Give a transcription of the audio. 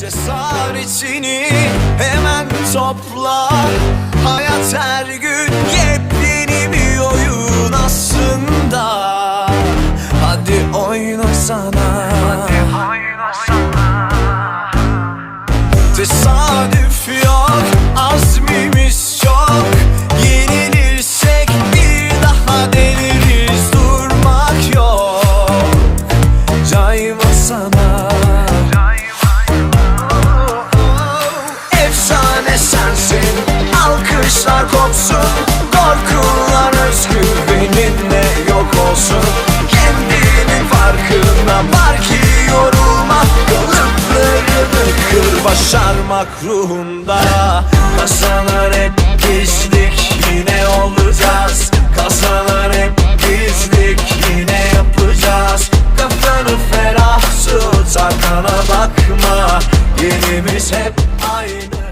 Cesaretini hemen topla. Hayat her gün yepyeni bir oyun aslında. Hadi oynasana Tesadüf yok azmimiz çok. Yenilirsek bir daha deneriz durmak yok. Cayma sana başarmak ruhunda Kasalar hep gizlik yine olacağız. Kasalar hep gizlik yine yapacağız. Kafanı ferah tut arkana bakma. Yerimiz hep aynı